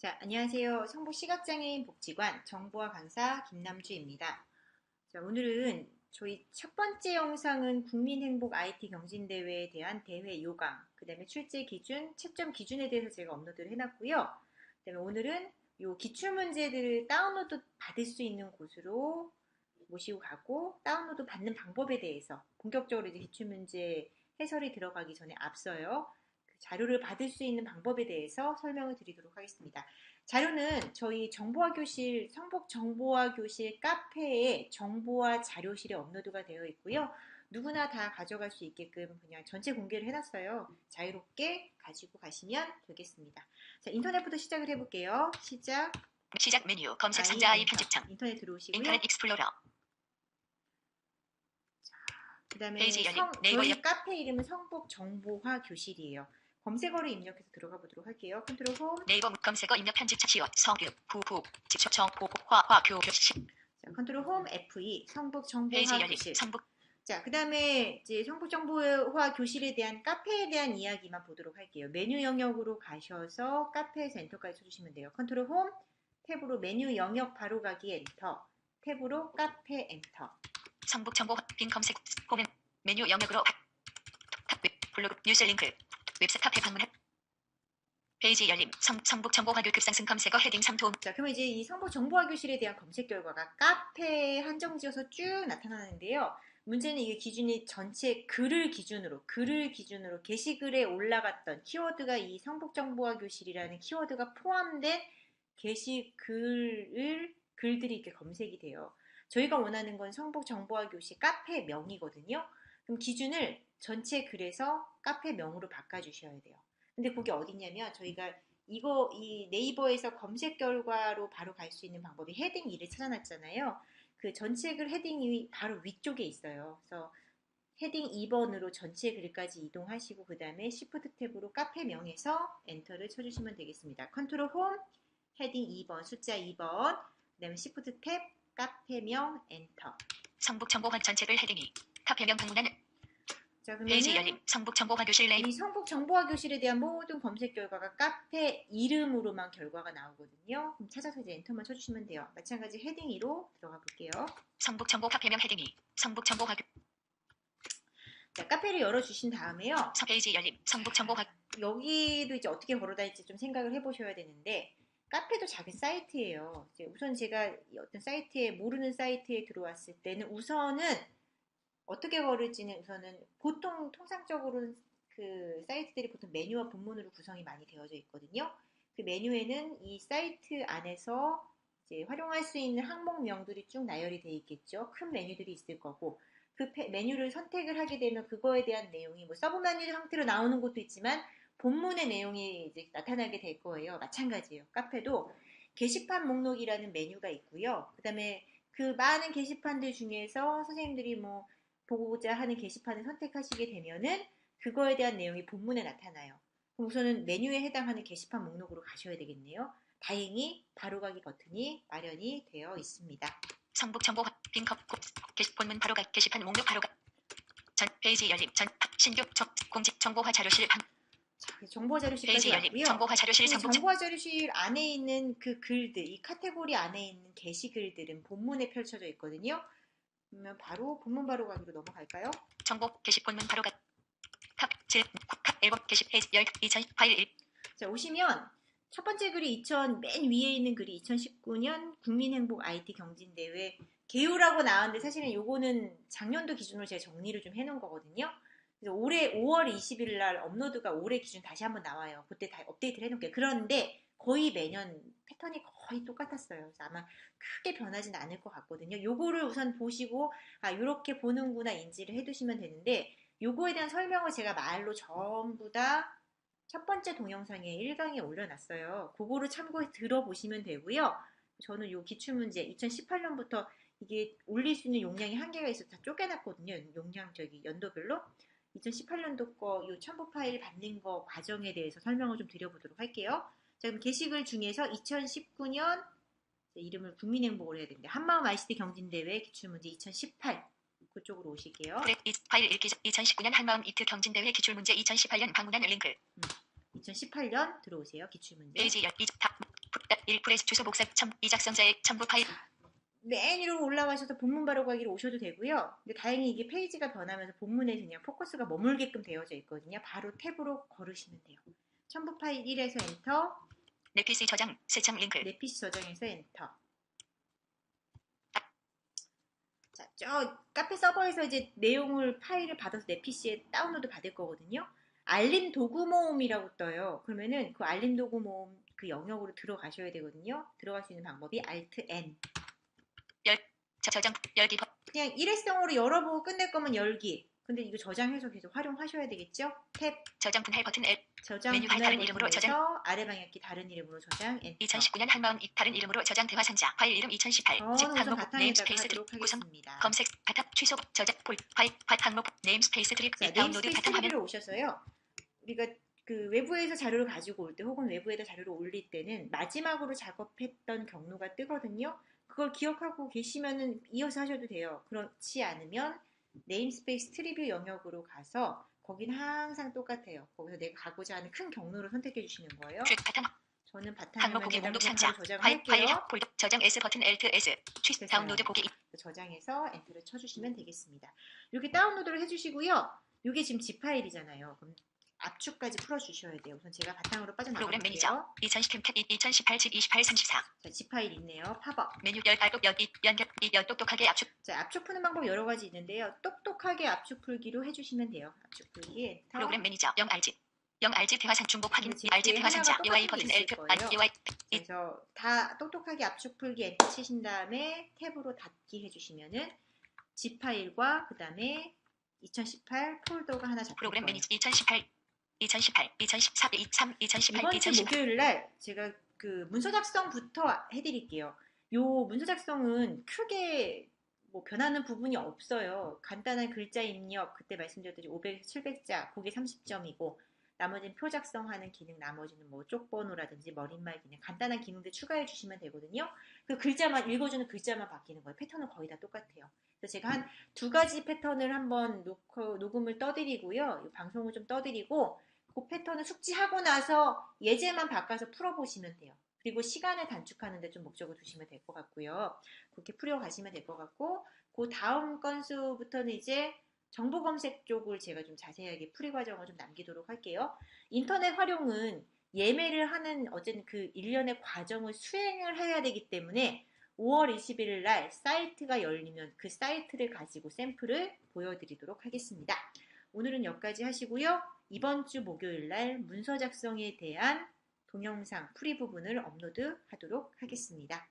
자, 안녕하세요. 성북 시각장애인 복지관 정보화 강사 김남주입니다. 자, 오늘은 저희 첫 번째 영상은 국민행복 IT 경진대회에 대한 대회 요강, 그 다음에 출제 기준, 채점 기준에 대해서 제가 업로드를 해놨고요. 그 다음에 오늘은 요 기출문제들을 다운로드 받을 수 있는 곳으로 모시고 가고 다운로드 받는 방법에 대해서 본격적으로 이제 기출문제 해설이 들어가기 전에 앞서요. 자료를 받을 수 있는 방법에 대해서 설명을 드리도록 하겠습니다. 자료는 저희 정보화 교실, 성북 정보화 교실 카페에 정보화 자료실에 업로드가 되어 있고요. 누구나 다 가져갈 수 있게끔 그냥 전체 공개를 해놨어요. 자유롭게 가지고 가시면 되겠습니다. 자, 인터넷부터 시작을 해볼게요. 시작. 시작 메뉴 검색 상자 엔터. 편집창 인터넷 들어오시고요. 인터넷 익스플로러 그 다음에 페이지 열림, 성, 네이버 저희 열- 카페 이름은 성북 정보화 교실이에요. 검색어를 입력해서 들어가 보도록 할게요. 컨트롤 홈. 네이버 검색어 입력 편집창 키워드 성급 부부 직접청 보고 화화 교 교시 자, 컨트롤 홈 F2 성북 페이지 정보화 열림 교실. 성북 자, 그다음에 이제 성북 정보화 교실에 대한 카페에 대한 이야기만 보도록 할게요. 메뉴 영역으로 가셔서 카페에서 엔터까지 쳐주시면 돼요. 컨트롤 홈 탭으로 메뉴 영역 바로 가기 엔터. 탭으로 카페 엔터. 성북 정보 빈 검색 홈 메뉴 영역으로 블로그 뉴스 링크 웹스 카페 방문 페이지 열림 성, 성북 정보화교 급상승 검색어 헤딩 3도움 자, 그러면 이제 이 성북 정보화 교실에 대한 검색 결과가 카페에 한정지어서 쭉 나타나는데요. 문제는 이게 기준이 전체 글을 기준으로, 글을 기준으로 게시글에 올라갔던 키워드가 이 성북 정보화 교실이라는 키워드가 포함된 게시글을 글들이 이렇게 검색이 돼요. 저희가 원하는 건 성북 정보화 교실 카페 명이거든요. 그럼 기준을 전체 글에서 카페 명으로 바꿔주셔야 돼요. 근데 그게 어디냐면 저희가 이거 이 네이버에서 검색 결과로 바로 갈 수 있는 방법이 헤딩 2를 찾아놨잖아요. 그 전체 글 헤딩 2 바로 위쪽에 있어요. 그래서 헤딩 2번으로 전체 글까지 이동하시고 그 다음에 Shift 탭으로 카페 명에서 엔터를 쳐주시면 되겠습니다. 컨트롤 홈 헤딩 2번 숫자 2번 그 다음에 Shift 탭 카페 명 엔터. 성북 정보화 전체 글 헤딩 2 카페명 방문한 자 페이지 열림 성북 정보화 교실 네이버 이 성북 정보화 교실에 대한 모든 검색 결과가 카페 이름으로만 결과가 나오거든요. 그럼 찾아서 이제 엔터만 쳐주시면 돼요. 마찬가지 헤딩 2로 들어가 볼게요. 성북 정보 카페명 헤딩 2 성북 정보화 교 자, 카페를 열어주신 다음에요. 성- 페이지 열림 성북 정보화 여기도 이제 어떻게 걸어다닐지 좀 생각을 해보셔야 되는데 카페도 작은 사이트예요. 이제 우선 제가 이 어떤 사이트에 모르는 사이트에 들어왔을 때는 우선은 어떻게 걸을지는 우선은 보통 통상적으로는 그 사이트들이 보통 메뉴와 본문으로 구성이 많이 되어져 있거든요. 그 메뉴에는 이 사이트 안에서 이제 활용할 수 있는 항목명들이 쭉 나열이 돼 있겠죠. 큰 메뉴들이 있을 거고 그 페- 메뉴를 선택을 하게 되면 그거에 대한 내용이 뭐 서브 메뉴 형태로 나오는 것도 있지만 본문의 내용이 이제 나타나게 될 거예요. 마찬가지예요. 카페도 게시판 목록이라는 메뉴가 있고요. 그다음에 그 많은 게시판들 중에서 선생님들이 뭐 보고자 하는 게시판을 선택하시게 되면은 그거에 대한 내용이 본문에 나타나요. 그럼 우선은 메뉴에 해당하는 게시판 목록으로 가셔야 되겠네요. 다행히 바로가기 버튼이 마련이 되어 있습니다. 성북 정보 빈컵 게시 본문 바로 가 게시판 목록 바로 가 전 페이지 열림 전 신규 정, 공직 정보화 자료실 방 자, 정보 자료실까지 왔고요. 정보화 자료실 이 성북 정보화 자료실 안에 있는 그 글들, 이 카테고리 안에 있는 게시글들은 본문에 펼쳐져 있거든요. 그러면 바로 본문 바로 가기로 넘어갈까요? 정보 게시 본문 바로 가 탑7탑 앨범 게시 페이지 열2000 파일 1 자, 오시면 첫 번째 글이 2000, 맨 위에 있는 글이 2019년 국민행복 IT 경진대회 개요라고 나왔는데 사실은 요거는 작년도 기준으로 제가 정리를 좀 해놓은 거거든요. 그래서 올해 5월 20일 날 업로드가 올해 기준 다시 한번 나와요. 그때 다 업데이트를 해놓을게요. 그런데 거의 매년 패턴이 거의 똑같았어요. 그래서 아마 크게 변하지는 않을 것 같거든요. 요거를 우선 보시고 아 요렇게 보는구나 인지를 해두시면 되는데 요거에 대한 설명을 제가 말로 전부 다 첫 번째 동영상에 1강에 올려놨어요. 그거를 참고해 들어보시면 되고요. 저는 요 기출문제 2018년부터 이게 올릴 수 있는 용량이 한계가 있어서 다 쪼개놨거든요. 용량 저기 연도별로. 2018년도 거 요 첨부 파일 받는 거 과정에 대해서 설명을 좀 드려보도록 할게요. 자, 그럼 게시글 중에서 2019년 이름을 국민행복으로 해야 되는데 한마음 ICT 경진대회 기출문제 2018 그쪽으로 오실게요. 프렉 이- 파일 읽기 2019년 한마음 이트 경진대회 기출문제 2018년 방문한 링크 2018년 들어오세요. 기출문제. 페이지 열 2탑 1 프레스 주소 복사 첨 이작성자의 첨부 파일 맨 위로 올라가셔서 본문 바로 가기로 오셔도 되고요. 근데 다행히 이게 페이지가 변하면서 본문에 그냥 포커스가 머물게끔 되어져 있거든요. 바로 탭으로 걸으시면 돼요. 첨부 파일 1에서 엔터, 내 PC 저장 새창 링크 내 PC 저장해서 엔터. 자, 저 카페 서버에서 이제 내용을 파일을 받아서 내 PC에 다운로드 받을 거거든요. 알림 도구 모음이라고 떠요. 그러면은 그 알림 도구 모음 그 영역으로 들어가셔야 되거든요. 들어갈 수 있는 방법이 Alt N. 저- 저장 열기 버- 그냥 일회성으로 열어보고 끝낼 거면 열기. 근데 이거 저장해서 계속 활용하셔야 되겠죠? 탭 저장 분할 버튼 L 저장 메뉴 바 분할 다른 이름으로 버튼에서 아래 방향키 다른 이름으로 저장 엔터. 2019년 한마음 이- 다른 이름으로 저장 대화 상자 파일 이름 2018 즉 항목 네임스페이스 트립 구성. 검색 바탕 취소 저장 폴 파일 바 항목 네임스페이스 트립 자, 다운로드 바탕 화면 오셔서요. 우리가 그 외부에서 자료를 가지고 올 때 혹은 외부에다 자료를 올릴 때는 마지막으로 작업했던 경로가 뜨거든요. 그걸 기억하고 계시면은 이어서 하셔도 돼요. 그렇지 않으면 네임스페이스 트리뷰 영역으로 가서 거긴 항상 똑같아요. 거기서 내가 가고자 하는 큰 경로를 선택해 주시는 거예요. 저는 바탕화면에다 목록 그냥 상자 바로 저장을 파일 파일 할게요. 폴더 저장 S 버튼 Alt S 취. 다운로드 보기 저장해서 엔터를 쳐주시면 되겠습니다. 이렇게 다운로드를 해주시고요. 이게 지금 G 파일이잖아요. 그럼 압축까지 풀어주셔야 돼요. 우선 제가 바탕으로 프로그램 빠져나갈게요. 매니저 2010 탭 2018 집 28 34 자, G 파일 있네요. 팝업. 메뉴 열연 이- 연결 이연 똑똑하게 압축 자, 압축 푸는 방법 여러 가지 있는데요. 똑똑하게 압축 풀기로 해주시면 돼요. 압축 풀기. 프로그램 매니저 0 RG 0 RG 대화상 중복 확인 근데 RG 뒤에 대화 상자 하나가 UI 버튼 게 L 안. UI 그래서 다 똑똑하게 압축 풀기 엔터 치신 다음에 탭으로 닫기 해주시면은 G 파일과 그 다음에 2018 폴더가 하나 잡힐 프로그램 거예요. 매니저 2018 2018 2014 23 2018 이번 주 2018 목요일 날 제가 그 문서 작성부터 해드릴게요. 요 문서 작성은 크게 뭐 변하는 부분이 없어요. 간단한 글자 입력 그때 말씀드렸듯이 500, 700자 그게 30점이고 나머지는 표 작성하는 기능, 나머지는 뭐 쪽번호라든지 머릿말 기능 간단한 기능들 추가해 주시면 되거든요. 그 글자만 읽어주는 글자만 바뀌는 거예요. 패턴은 거의 다 똑같아요. 그래서 제가 한 두 가지 패턴을 한번 녹음을 떠드리고요. 이 방송을 좀 떠드리고 그 패턴을 숙지하고 나서 예제만 바꿔서 풀어보시면 돼요. 그리고 시간을 단축하는 데 좀 목적을 두시면 될 것 같고요. 그렇게 풀어가시면 될 것 같고 그 다음 건수부터는 이제 정보 검색 쪽을 제가 좀 자세하게 풀이 과정을 좀 남기도록 할게요. 인터넷 활용은 예매를 하는 어쨌든 그 일련의 과정을 수행을 해야 되기 때문에 5월 21일 날 사이트가 열리면 그 사이트를 가지고 샘플을 보여드리도록 하겠습니다. 오늘은 여기까지 하시고요. 이번 주 목요일 날 문서 작성에 대한 동영상 풀이 부분을 업로드 하도록 하겠습니다.